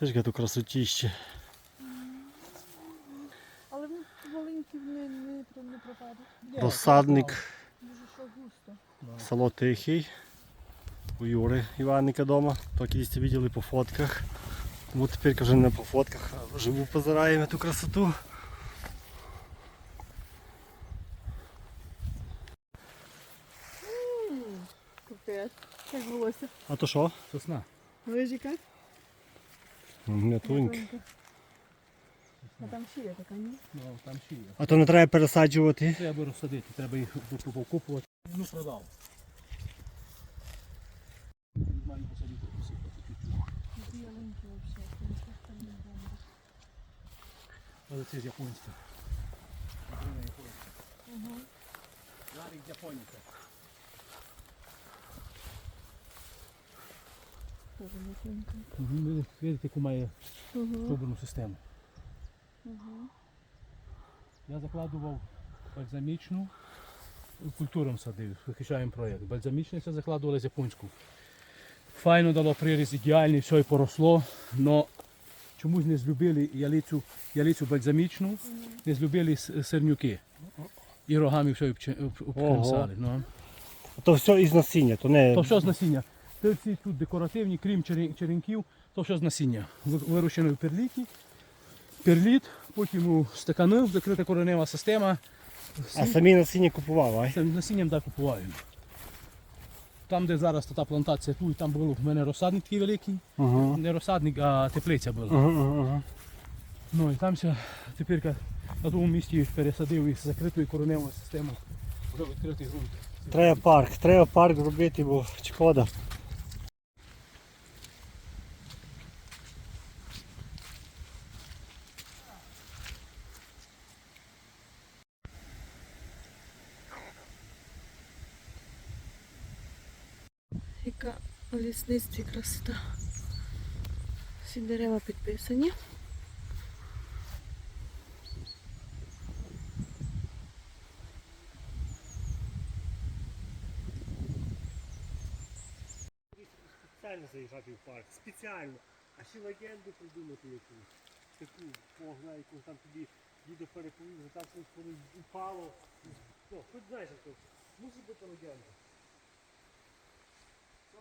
Це ж яке красотіще. Але вони маленькі не, не, не пропадуть. Розсадник, Дуже що густо. село Тихий. У Юри Іванника вдома. То колись бачили по фотках. Тому тепер вже не по фотках, а живу позираємо ту красоту. Капець. Як волосся. А то що? Сосна. Вижіка. М'ятуньки. А там ще є така, ні? Ну, там ще є. А то не треба пересаджувати. Треба розсадити, треба їх покупувати. Ну, продав. Але це з японська. Україна японська. М'якенька. Угу. Видите, яку має Ага. систему. Ага. Я закладував бальзамічну, культуром садив, захищаємо проєкт. Бальзамічну це закладували з японську. Файно дало приріз, ідеальний, все і поросло, але чомусь не злюбили ялицю, ялицю бальзамічну, не злюбили с- сирнюки. І рогами все обкремсали. Ну. То все із насіння, то не. То все з насіння. Пильці тут декоративні, крім черенків, то все з насіння. Ви- Вирощено в перліті, перліт, потім у стакани, закрита коренева система. А самі насіння купував? Це насінням так купуваємо. Там, де зараз та плантація, тут там був в мене розсадник такий великий. Ага. Не розсадник, а теплиця була. Ага, ага. Ну і там ся тепер на тому місці пересадив із закритою кореневою системою. Вже відкритий ґрунт. Треба парк, треба парк зробити, бо шкода. Яка у лісництві красота. Всі дерева підписані. Спеціально заїжджати в парк, спеціально. А ще легенду придумати якусь. Таку, Бог яку там тобі дідо переповів, так щось упало. Ну, хоч знаєш, мусить бути легенда.